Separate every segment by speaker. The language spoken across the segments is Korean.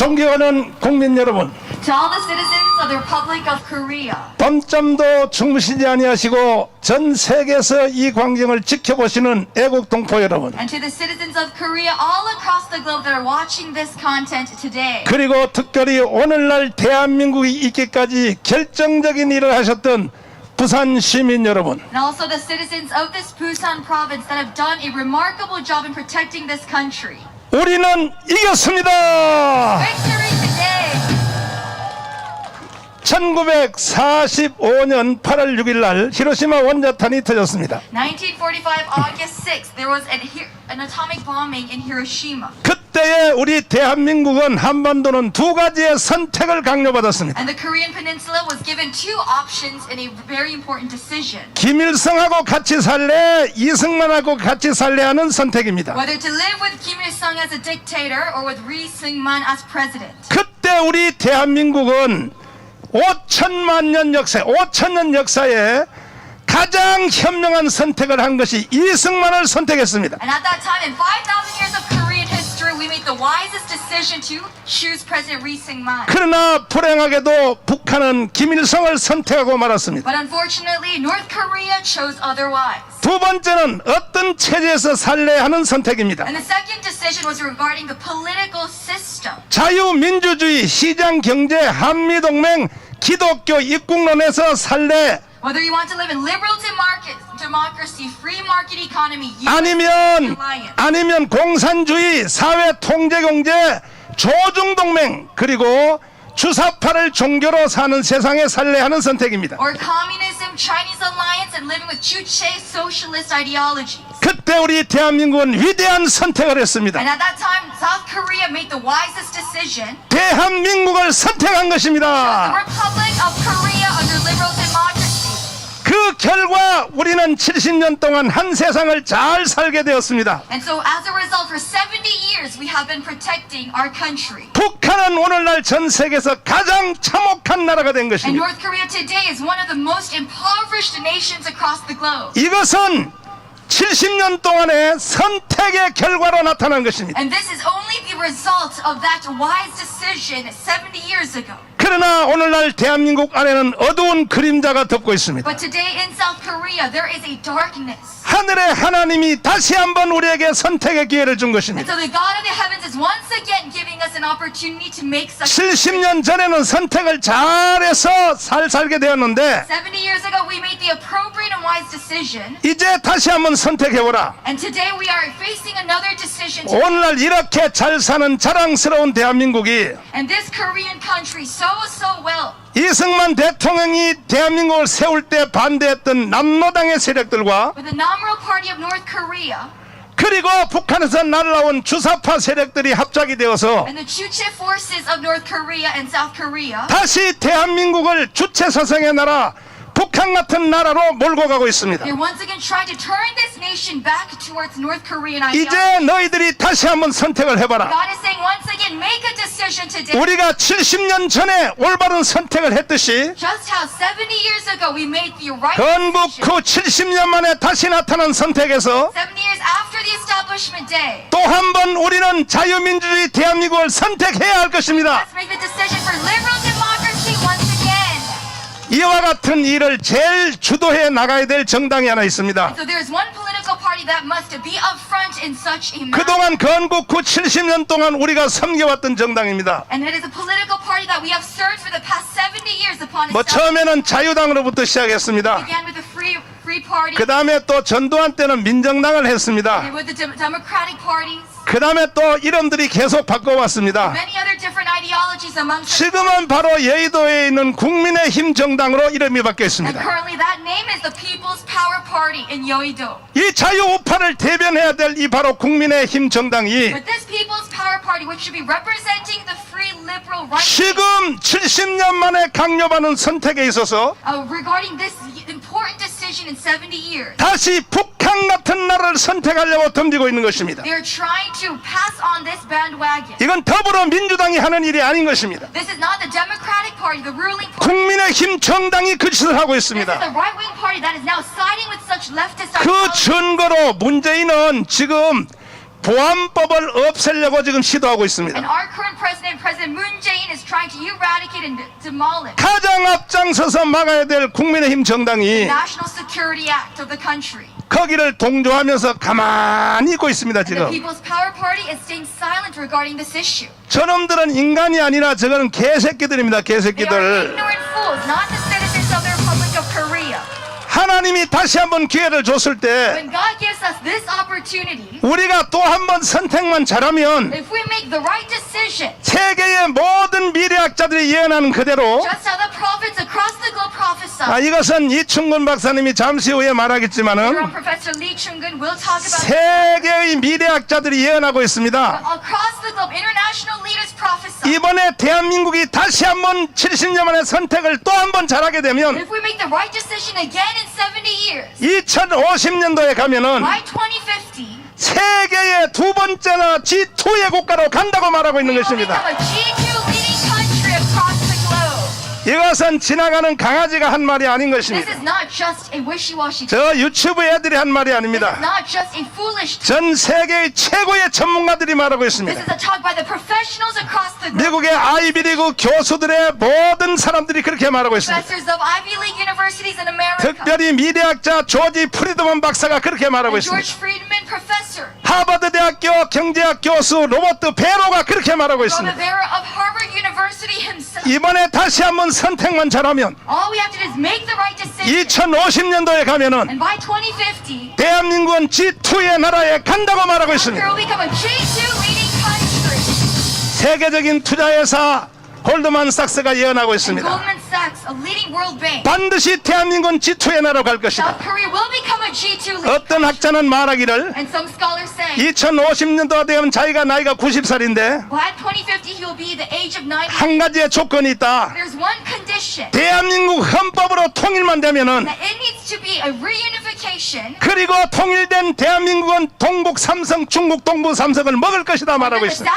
Speaker 1: 존경하는 국민 여러분,
Speaker 2: To all the citizens of the Republic of Korea,
Speaker 1: 밤잠도 주무시지 아니하시고 전 세계에서 이 광경을 지켜보시는 애국 동포 여러분,
Speaker 2: and to the citizens of Korea all across the globe that are watching this content today,
Speaker 1: 그리고 특별히 오늘날 대한민국이 있기까지 결정적인 일을 하셨던 부산 시민 여러분,
Speaker 2: and also the citizens of this Busan province that have done a remarkable job in protecting this country.
Speaker 1: 우리는 이겼습니다!
Speaker 2: Victory today!
Speaker 1: 1945년 8월 6일 날 히로시마 원자탄이 터졌습니다.
Speaker 2: 1945, August 6th, there was an, an atomic bombing in Hiroshima.
Speaker 1: 그 때에 우리 대한민국은 한반도는 두 가지의 선택을 강요받았습니다. 김일성하고 같이 살래, 이승만하고 같이 살래 하는 선택입니다. 그때 우리 대한민국은 5천만 년 역사, 5천 년 역사에 가장 현명한 선택을 한 것이 이승만을 선택했습니다.
Speaker 2: And at that time, in 5,000 years of
Speaker 1: 그러나 불행하게도 북한은 김일성을 선택하고 말았습니다.
Speaker 2: But unfortunately, North Korea chose otherwise.
Speaker 1: 두 번째는 어떤 체제에서 살래 하는 선택입니다.
Speaker 2: And the second decision was regarding the political system.
Speaker 1: 자유민주주의, 시장 경제, 한미동맹, 기독교 입국론에서 살래
Speaker 2: Whether you want to live in liberal demarc- democracy, free market economy,
Speaker 1: 아니면
Speaker 2: alliance,
Speaker 1: 아니면 공산주의, 사회 통제 경제, 조중 동맹 그리고 주사파를 종교로 사는 세상에 살래 하는 선택입니다.
Speaker 2: or communism, Chinese alliance, and living with Juche socialist ideologies.
Speaker 1: 그때 우리 대한민국은 위대한 선택을 했습니다.
Speaker 2: And at that time, South Korea made the wisest decision.
Speaker 1: 대한민국을 선택한
Speaker 2: The
Speaker 1: 것입니다.
Speaker 2: Republic of Korea under liberal democracy.
Speaker 1: 그 결과 우리는 70년 동안 한 세상을 잘 살게 되었습니다.
Speaker 2: And so as a result, for 70 years, we have been protecting our country.
Speaker 1: 북한은 오늘날 전 세계에서 가장 참혹한 나라가 된
Speaker 2: And
Speaker 1: 것입니다.
Speaker 2: North Korea today is one of the most impoverished nations across the globe.
Speaker 1: 이것은 70년 동안의 선택의 결과로 나타난 것입니다.
Speaker 2: And this is only the result of that wise decision 70 years ago.
Speaker 1: 그러나 오늘날 대한민국 안에는 어두운 그림자가 덮고 있습니다.
Speaker 2: But today in South Korea, there is a darkness.
Speaker 1: 하늘의 하나님이 다시 한번 우리에게 선택의 기회를 준 것입니다.
Speaker 2: so the God of the heavens is once again giving us an opportunity to make such
Speaker 1: 70년 전에는 선택을 잘해서 살 살게 되었는데
Speaker 2: 70 years ago, we made the appropriate and wise decision.
Speaker 1: 이제 다시 한번 선택해보라. 오늘날 이렇게 잘 사는 자랑스러운 대한민국이 이승만 대통령이 대한민국을 세울 때 반대했던 남로당의 세력들과 그리고 북한에서 날라온 주사파 세력들이 합작이 되어서
Speaker 2: and the Chuche forces of North Korea and South Korea,
Speaker 1: 다시 대한민국을 주체 사상의 나라 북한 같은 나라로 몰고 가고 있습니다. 이제 너희들이 다시 한번 선택을 해봐라. 우리가 70년 전에 올바른 선택을 했듯이
Speaker 2: Just how 70 years ago we made the right
Speaker 1: 건국. 후 70년 만에 다시 나타난 선택에서
Speaker 2: 70 years after the establishment day.
Speaker 1: 또한 번 우리는 자유민주주의 대한민국을 선택해야 할 것입니다. 이와 같은 일을 제일 주도해 나가야 될 정당이 하나 있습니다. 그동안 건국 후 70년 동안 우리가 섬겨왔던 정당입니다.
Speaker 2: And it is a political party that we have served for the past 70 years upon
Speaker 1: 뭐 처음에는 자유당으로부터 시작했습니다. 그 다음에 또 전두환 때는 민정당을 했습니다. 그 다음에 또 이름들이 계속 바꿔왔습니다. 지금은 바로 여의도에 있는 국민의힘 정당으로 이름이
Speaker 2: Yeouido.
Speaker 1: 이 자유우파를 대변해야 될 이 바로 국민의힘 정당이 지금 70년 만에 강요받는 선택에 있어서
Speaker 2: uh, regarding this important decision in 70 years.
Speaker 1: 다시 북한 같은 나라를 선택하려고 덤비고 있는 것입니다.
Speaker 2: They're trying to pass on this bandwagon.
Speaker 1: 이건 더불어민주당이 하는 일이 아닌 것입니다.
Speaker 2: This is not the Democratic Party, the ruling party.
Speaker 1: 국민의힘 정당이 그 짓을 하고
Speaker 2: This is
Speaker 1: 있습니다.
Speaker 2: the right-wing party that is now siding with such leftist
Speaker 1: 그. 증거로 문재인은 지금 보안법을 없애려고 지금 시도하고 있습니다. 가장 앞장서서 막아야 될 국민의힘 정당이. 거기를 동조하면서 가만히 있고 있습니다 지금. 저놈들은 인간이 아니라 저거는 개새끼들입니다 개새끼들 하나님이 다시 한번 기회를 줬을 때
Speaker 2: When God gives us this opportunity,
Speaker 1: 우리가 또 한 번 선택만 잘하면
Speaker 2: if we make the right decision,
Speaker 1: 세계의 모든 미래학자들이 예언하는 그대로
Speaker 2: just how the prophets across the globe prophesy,
Speaker 1: 아, 이것은 이충근 박사님이 잠시 후에
Speaker 2: Your
Speaker 1: 말하겠지만은
Speaker 2: Professor Lee Chung-gun will talk about
Speaker 1: 세계의 미래학자들이 예언하고 있습니다.
Speaker 2: across the globe, international leaders prophesy.
Speaker 1: 이번에 대한민국이 다시 한번 70년 만에 선택을 또 한 번 잘하게 되면
Speaker 2: If we make the right decision again in 70 years,
Speaker 1: 2050년도에 가면은
Speaker 2: by 2050,
Speaker 1: 세계의 두 번째나 G2의 국가로 간다고 말하고 있는 것입니다. 이것은 지나가는 강아지가 한 말이 아닌 것입니다.
Speaker 2: is not just a wishy-washy.
Speaker 1: 저 유튜브 애들이 한 말이 아닙니다.
Speaker 2: not just a foolish.
Speaker 1: 전 세계의 최고의 전문가들이 말하고 있습니다.
Speaker 2: is a talk by the professionals across the globe.
Speaker 1: 미국의 아이비리그 교수들의 모든 사람들이 그렇게 말하고 있습니다.
Speaker 2: Professors of Ivy League universities in America.
Speaker 1: 특별히 미래학자 조지 프리드먼 박사가 그렇게 말하고 있습니다.
Speaker 2: George Friedman professor.
Speaker 1: 하버드 대학교 경제학 교수 로버트 베로가 그렇게 말하고 있습니다. 이번에 다시 한번 선택만 잘하면
Speaker 2: All we have to do is make the right decision.
Speaker 1: 2050년도에 가면은
Speaker 2: And by 2050,
Speaker 1: 대한민국은 G2의 나라에 간다고 말하고 있습니다.
Speaker 2: Korea will become a G2 leading country.
Speaker 1: 세계적인 투자회사 골드만삭스가 예언하고 있습니다.
Speaker 2: Goldman
Speaker 1: 반드시 대한민국은 G2의 나라로 갈 것이다.
Speaker 2: South Korea will become a G2 leading
Speaker 1: 어떤 학자는 말하기를
Speaker 2: And some scholars say,
Speaker 1: 2050년도가 되면 자기가 나이가 90살인데
Speaker 2: by 2050, he will be the age of 90.
Speaker 1: 한 가지의 조건이 있다.
Speaker 2: There's one condition.
Speaker 1: 대한민국 헌법으로 통일만 되면은
Speaker 2: That it needs to be a reunification.
Speaker 1: 그리고 통일된 대한민국은 동북 삼성, 중국 동부 삼성을 먹을 것이다 말하고 있습니다.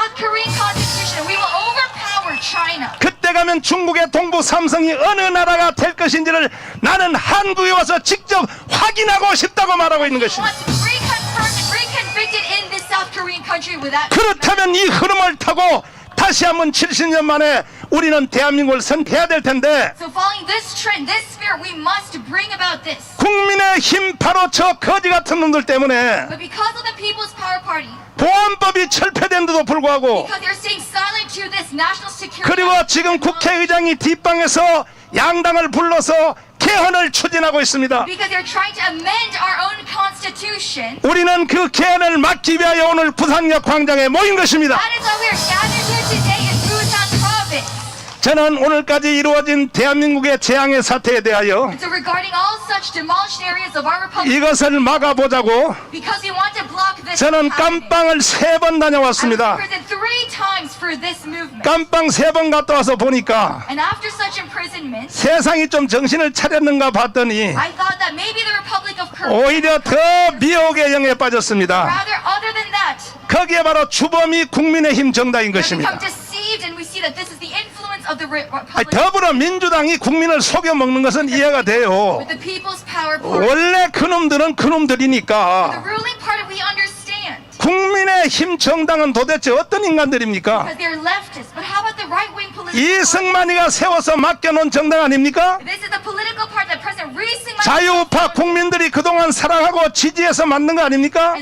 Speaker 1: 그때 가면 중국의 동부 삼성이 어느 나라가 될 것인지를 나는 한국에 와서 직접 확인하고 싶다고 말하고 있는 것입니다. 그렇다면 이 흐름을 타고 다시 한번 70년 만에 우리는 대한민국을 선택해야 될 텐데
Speaker 2: So following this trend, this spirit, we must bring about this.
Speaker 1: 국민의 힘 바로 저 거지 같은 놈들 때문에
Speaker 2: But because of the People's Power Party,
Speaker 1: 보안법이 철폐된데도 불구하고
Speaker 2: because they're staying silent to this national security.
Speaker 1: 그리고 지금 국회의장이 뒷방에서 양당을 불러서 개헌을 추진하고 있습니다.
Speaker 2: Because they're trying to amend our own constitution.
Speaker 1: 우리는 그 개헌을 막기 위하여 오늘 부산역 광장에 모인 것입니다. 저는 오늘까지 이루어진 대한민국의 재앙의 사태에 대하여 이것을 막아보자고 저는 깜빵을 세 번 다녀왔습니다. 깜빵 세 번 갔다 와서 보니까 세상이 좀 정신을 차렸는가 봤더니 오히려 더 미혹의 영에 빠졌습니다. 거기에 바로 주범이 국민의힘 정당인 것입니다.
Speaker 2: deceived and we see that this is the influence of the Re-
Speaker 1: 아니, 더불어민주당이 국민을 속여 먹는 것은 이해가 돼요. 원래 그놈들은 그놈들이니까
Speaker 2: understand
Speaker 1: 국민의 힘 정당은 도대체 어떤 인간들입니까? 이승만이가 세워서 맡겨놓은 정당 아닙니까? 자유우파 국민들이 그동안 사랑하고 지지해서 만든 거 아닙니까?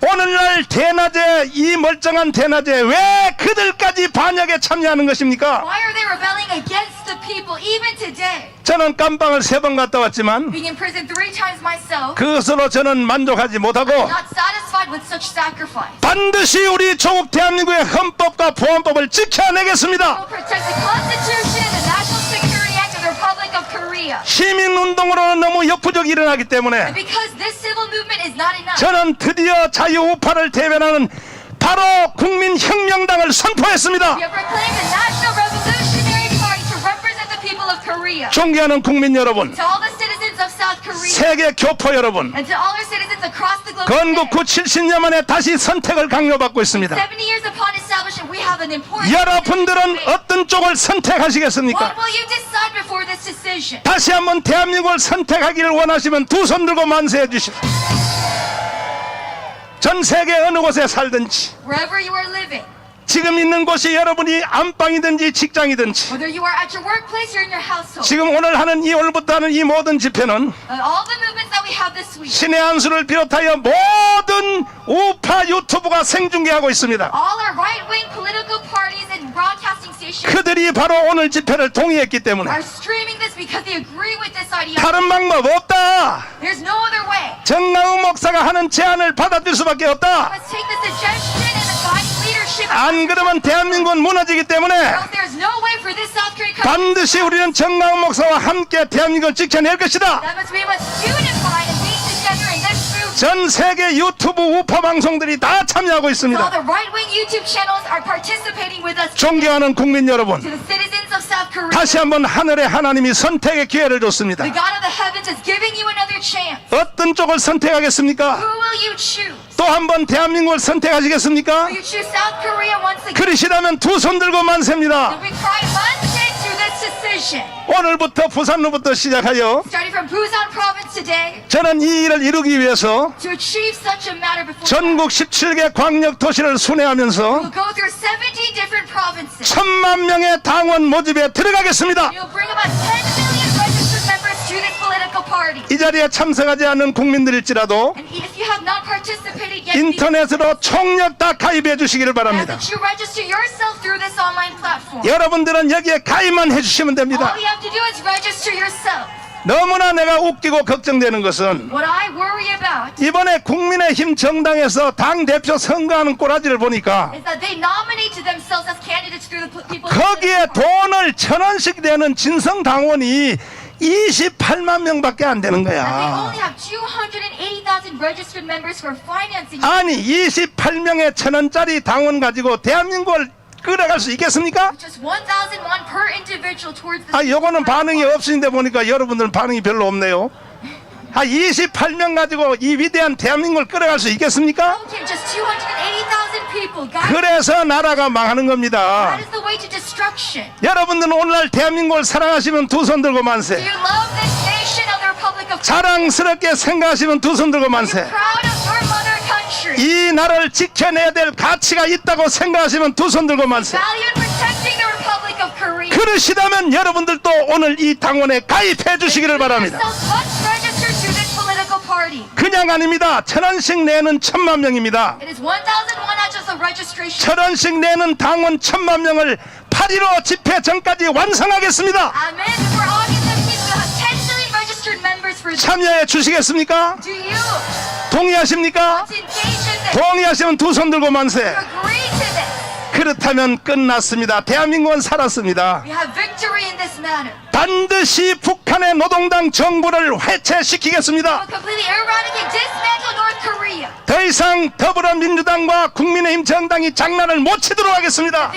Speaker 1: 오늘날 대낮에 이 멀쩡한 대낮에 왜 그들까지 반역에 참여하는 것입니까?
Speaker 2: Why are they rebelling against the people even today?
Speaker 1: 저는 깜빵을 세 번 갔다 왔지만
Speaker 2: Being in prison three times myself,
Speaker 1: 그것으로 저는 만족하지 못하고
Speaker 2: not satisfied with such sacrifice.
Speaker 1: 반드시 우리 조국 대한민국의 헌법과 보안법을 지켜내겠습니다.
Speaker 2: will protect the Constitution and the National Security
Speaker 1: 시민운동으로는 너무 역부족이 일어나기 때문에
Speaker 2: And because this civil movement is not enough,
Speaker 1: 저는 드디어 자유우파를 대변하는 바로 국민혁명당을 선포했습니다.
Speaker 2: we have proclaimed the National Revolutionary Party to represent the people of Korea.
Speaker 1: 존경하는 국민 여러분, 세계 교포 여러분, 건국 후
Speaker 2: today,
Speaker 1: 70년 만에 다시 선택을 강요받고 있습니다.
Speaker 2: 70 years upon establishment, we have an important
Speaker 1: 여러분들은. 어떤 쪽을 선택하시겠습니까?
Speaker 2: What will you decide before this decision?
Speaker 1: 다시 한번 대한민국을 선택하기를 원하시면 두 손 들고 만세해 주십시오. 전 세계 어느 곳에 살든지 지금 있는 곳이 여러분이 안방이든지 직장이든지 지금 오늘 하는 이 오늘부터 하는 이 모든 집회는
Speaker 2: uh,
Speaker 1: 신의 한수를 비롯하여 모든 우 파 유튜브가 생중계하고 있습니다. 그들이 바로 오늘 집회를 동의했기 때문에. 다른 방법 없다. 정나우 목사가 하는 제안을 받아들일 수밖에 없다. 안 그러면 대한민국은 무너지기 때문에. 반드시 우리는 정나우 목사와 함께 대한민국을 지켜낼 것이다. 전 세계 유튜브 우파 방송들이 다 참여하고 있습니다. 존경하는 국민 여러분, 다시 한번 하늘의 하나님이 선택의 기회를 줬습니다. 어떤 쪽을 선택하겠습니까? 또 한 번 대한민국을 선택하시겠습니까? 그러시다면 두 손 들고 만세입니다. 오늘부터 부산로부터 시작하여
Speaker 2: Starting from Busan province today,
Speaker 1: 저는 이 일을 이루기 위해서
Speaker 2: to achieve such a matter before
Speaker 1: 전국 17개 광역 도시를 순회하면서
Speaker 2: We'll go through 17 different provinces.
Speaker 1: 천만 명의 당원 모집에 들어가겠습니다.
Speaker 2: You'll bring about 10 million
Speaker 1: 이 자리에 참석하지 않는 국민들일지라도
Speaker 2: And if you have not participated yet, be-
Speaker 1: 인터넷으로 총력 다 가입해 주시기를 바랍니다.
Speaker 2: that you register yourself through this online platform.
Speaker 1: 여러분들은 여기에 가입만 해주시면 됩니다.
Speaker 2: All you have to do is register yourself.
Speaker 1: 너무나 내가 웃기고 걱정되는 것은
Speaker 2: What I worry about
Speaker 1: 이번에 국민의힘 정당에서 당 대표 선거하는 꼬라지를 보니까
Speaker 2: is that they nominated themselves as candidates through the p- people.
Speaker 1: 거기에 돈을 천 원씩 내는 진성 당원이 28만 명밖에 안 되는 거야.
Speaker 2: only have 280,000 registered members who are financing.
Speaker 1: 아니 28명의 천 원짜리 당원 가지고 대한민국을 끌어갈 수 있겠습니까?
Speaker 2: Just 1,000 won per individual towards the.
Speaker 1: 아 요거는 반응이 없으신데 보니까 여러분들은 반응이 별로 없네요. 아 28명 가지고 이 위대한 대한민국을 끌어갈 수 있겠습니까?
Speaker 2: Okay, just 280,000 people. Guys,
Speaker 1: 그래서 나라가 망하는 겁니다.
Speaker 2: that is the way to destruction.
Speaker 1: 여러분들은 오늘날 대한민국을 사랑하시면 두 손 들고
Speaker 2: Do
Speaker 1: 만세.
Speaker 2: you love this nation of the Republic of
Speaker 1: 자랑스럽게 생각하시면 두 손 들고 만세.
Speaker 2: proud of your mother country?
Speaker 1: 이 나라를 지켜내야 될 가치가 있다고 생각하시면 두 손 들고 만세.
Speaker 2: Value in protecting the Republic of Korea.
Speaker 1: 그러시다면 여러분들도 오늘 이 당원에 가입해 주시기를 바랍니다. 그냥 아닙니다. 천 원씩 내는 천만 명입니다.
Speaker 2: It is 1,000 won as just a registration.
Speaker 1: 천 원씩 내는 당원 천만 명을 8.15 집회 전까지 완성하겠습니다.
Speaker 2: Amen. Before August 17th, we'll have 10 million registered members for this.
Speaker 1: 참여해 주시겠습니까? 동의하십니까? 동의하시면 두 손 들고 만세. 그렇다면 끝났습니다. 대한민국은 살았습니다. 반드시 북한의 노동당 정부를 해체시키겠습니다. 더 이상 더불어민주당과 국민의힘 정당이 장난을 못 치도록 하겠습니다.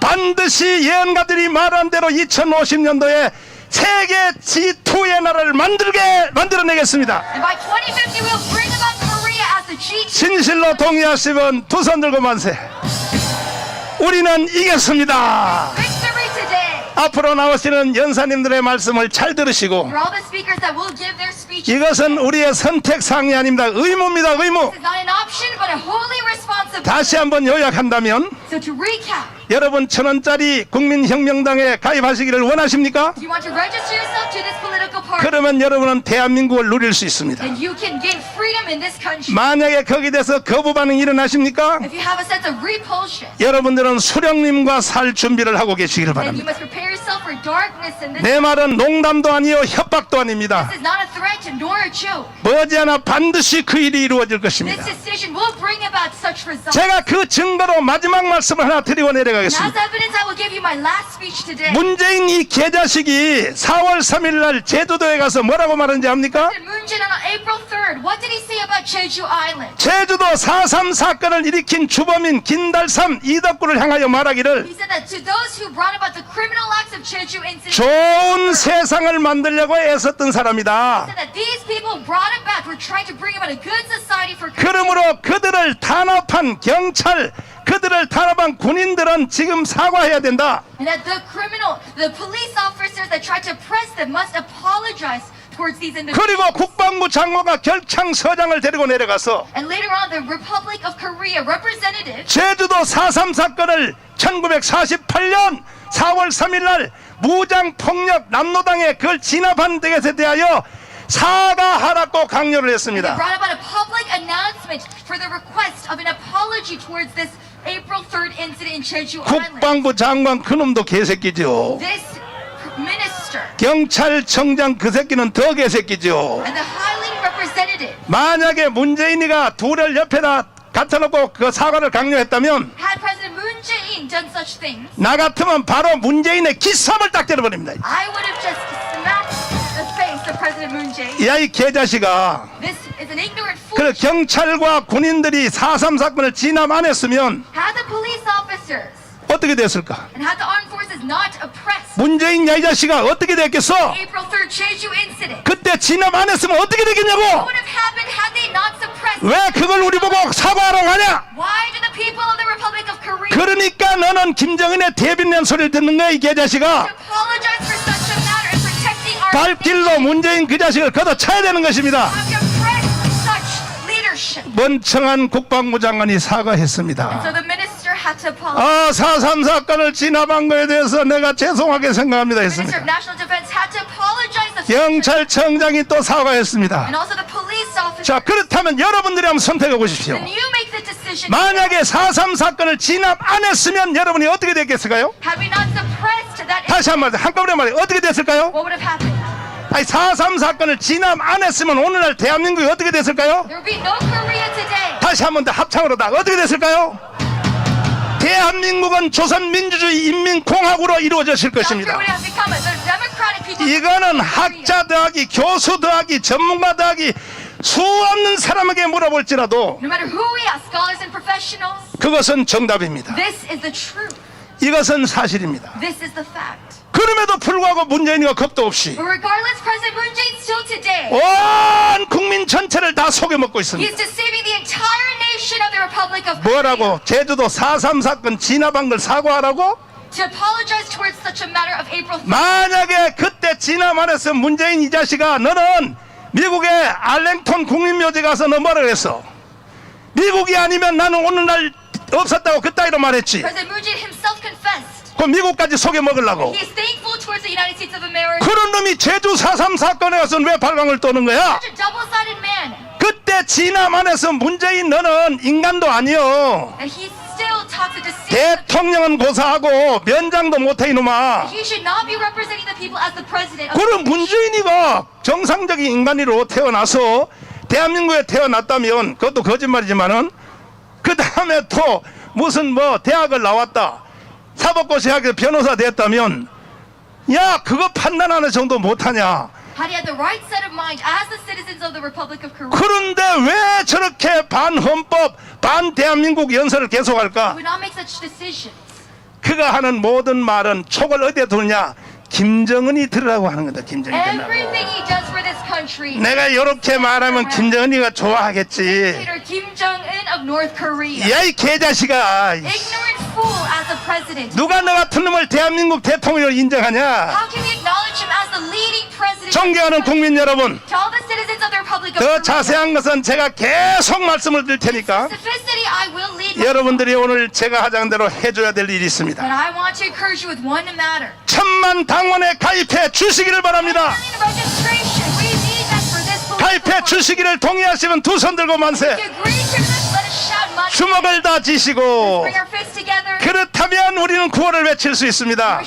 Speaker 1: 반드시 예언가들이 말한 대로 2050년도에 세계 G2의 나라를 만들게 만들어내겠습니다. 진실로 동의하시면 두 손 들고 만세. 우리는 이겼습니다. 앞으로 나오시는 연사님들의 말씀을 잘 들으시고 이것은 우리의 선택 사항이 아닙니다. 의무입니다. 의무. 다시 한번 요약한다면
Speaker 2: So to recap,
Speaker 1: 여러분 천 원짜리 국민혁명당에 가입하시기를 원하십니까?
Speaker 2: if you want to register yourself to this political party,
Speaker 1: 그러면 여러분은 대한민국을 누릴 수 있습니다.
Speaker 2: then you can gain freedom in this country.
Speaker 1: 만약에 거기에 대해서 거부 반응이 일어나십니까?
Speaker 2: If you have a sense of repulsion,
Speaker 1: 여러분들은 수령님과 살 준비를 하고 계시기를
Speaker 2: then you
Speaker 1: 바랍니다.
Speaker 2: must prepare yourself for darkness in this.
Speaker 1: 내 말은 농담도 아니요 협박도 아닙니다.
Speaker 2: This is not a threat nor a joke.
Speaker 1: 머지않아 반드시 그 일이 이루어질
Speaker 2: This
Speaker 1: 것입니다.
Speaker 2: decision will bring about such results.
Speaker 1: 제가 그 증거로 마지막 말씀을 하나 드리고 내려가 겠습니다.
Speaker 2: evidence, I will give you my last speech today.
Speaker 1: 문재인 이 개자식이 4월 3일 날 제주도에 가서 뭐라고 말하는지 압니까?
Speaker 2: Moon Jae-in on April 3rd, what did he say about Jeju Island?
Speaker 1: 제주도 4.3 사건을 일으킨 주범인 김달삼 이덕구를 향하여 말하기를 좋은 세상을 만들려고 애썼던 사람이다. 그러므로 그들을 탄압한 경찰, 그들을 탄압한 군인들은 지금 사과해야 된다.
Speaker 2: and that the criminal, the police officers that tried to press them must apologize towards these individuals.
Speaker 1: 그리고 국방부 장관과 결창서장을 데리고 내려가서
Speaker 2: And later on, the Republic of Korea representative
Speaker 1: 제주도 4.3 사건을 1948년 4월 3일 날 무장 폭력 남노당에 그걸 진압한 것에 대하여 사과하라고 강요를 했습니다.
Speaker 2: brought about a public announcement for the request of an apology towards this April 3rd incident in Jeju Island.
Speaker 1: 국방부 장관 그놈도 개새끼죠.
Speaker 2: This minister
Speaker 1: 경찰청장 그 새끼는 더 개새끼죠.
Speaker 2: and the highly representative
Speaker 1: 만약에 문재인이가 둘을 옆에다 갖다 놓고 그 사과를 강요했다면
Speaker 2: had President Moon Jae-in done such things,
Speaker 1: 나 같으면 바로 문재인의 기삼을 딱 때려버립니다.
Speaker 2: I would have just smacked the face of President Moon Jae-in.
Speaker 1: 야 이 개자식아
Speaker 2: This
Speaker 1: 그 경찰과 군인들이 4.3 사건을 진압 안 했으면
Speaker 2: Had the police officers
Speaker 1: 어떻게 됐을까? 문재인 야이 자식아 어떻게 됐겠어?
Speaker 2: April 3rd Jeju incident,
Speaker 1: 그때 진압 안 했으면 어떻게 되겠냐고? 왜 그걸 우리 보고 사과하러 가냐?
Speaker 2: Why do the people of the Republic of Korea
Speaker 1: 그러니까 너는 김정은의 대변인 소리를 듣는 거야 이 개자식아 발길로 문재인 그 자식을 걷어차야 되는 것입니다 멍청한 국방부 장관이 사과했습니다. 아, 4.3 사건을 진압한 거에 대해서 내가 죄송하게 생각합니다 했습니다 경찰청장이 또 사과했습니다. 자 그렇다면 여러분들이 한번 선택해 보십시오. 만약에 4.3 사건을 진압 안 했으면 여러분이 어떻게 됐겠을까요? 다시 한 번 한꺼번에 말해 어떻게 됐을까요? 아니 4.3 사건을 진압 안 했으면 오늘날 대한민국이 어떻게 됐을까요? 다시 한 번 더 합창으로 다 어떻게 됐을까요? 대한민국은 조선민주주의 인민공화국으로 이루어졌을 것입니다. 이거는 학자 더하기 교수 더하기 전문가 더하기 수없는 사람에게 물어볼지라도 그것은 정답입니다. 이것은 사실입니다. 그럼에도 불구하고 문재인이가 겁도 없이
Speaker 2: But regardless, President Moon Jae-in still today,
Speaker 1: 온 국민 전체를 다 속여먹고
Speaker 2: he
Speaker 1: 있습니다.
Speaker 2: is deceiving the entire nation of the Republic of Korea.
Speaker 1: 뭐라고? 제주도 4.3 사건 진압한 걸 사과하라고?
Speaker 2: To apologize towards such a matter of April 3rd.
Speaker 1: 만약에 그때 진압 안 했으면 문재인 이 자식아 너는 미국의 알랭톤 국민묘지 가서 너 뭐라 그랬어? 미국이 아니면 나는 오늘날 없었다고 그따위로 말했지.
Speaker 2: President Moon Jae-in himself confessed.
Speaker 1: 그 미국까지 속여 먹으려고.
Speaker 2: He is thankful towards the United States of America.
Speaker 1: 그런 놈이 제주 4.3 사건에 가서는 왜 발광을 떠는 거야?
Speaker 2: Such a double-sided man.
Speaker 1: 그때 해서 문재인 너는 인간도 아니요.
Speaker 2: And he still talks a deceit.
Speaker 1: 대통령은 고사하고 면장도 못해 이놈아.
Speaker 2: He should not be representing the people as the president. Of
Speaker 1: 그럼 문재인이가 정상적인 인간으로 태어나서 대한민국에 태어났다면 그것도 거짓말이지만은 그 다음에 또 무슨 뭐 대학을 나왔다 사법고시학에서 변호사 됐다면 야 그거 판단하는 정도 못하냐
Speaker 2: Had he had the right set of mind as the citizens of the Republic of Korea,
Speaker 1: 그런데 왜 저렇게 반헌법 반 대한민국 연설을 계속할까
Speaker 2: would not make such decisions.
Speaker 1: 그가 하는 모든 말은 촉을 어디에 두느냐 김정은이 들으라고 하는 거다 김정은이 들으라고. 내가 이렇게 말하면 김정은이가 좋아하겠지
Speaker 2: Dictator Kim Jong-un of North Korea.
Speaker 1: 야이 개자식아. 누가 너 같은 놈을 대한민국 대통령으로 인정하냐? 존경하는 국민 여러분 더. 자세한 것은 제가 계속 말씀을 드릴 테니까 여러분들이 오늘 제가 하자는 대로 해줘야 될 일이 있습니다 천만 당원에 가입해 주시기를 바랍니다 가입해. 주시기를 동의하시면 두 손 들고 만세. 주먹을 다 쥐시고
Speaker 2: Bring our fists together.
Speaker 1: 그렇다면 우리는 구호를 외칠 수 있습니다.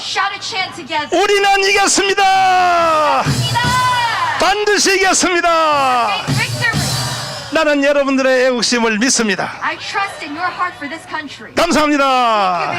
Speaker 1: 우리는 이겼습니다! 반드시 이겼습니다! 나는 여러분들의 애국심을 믿습니다. 감사합니다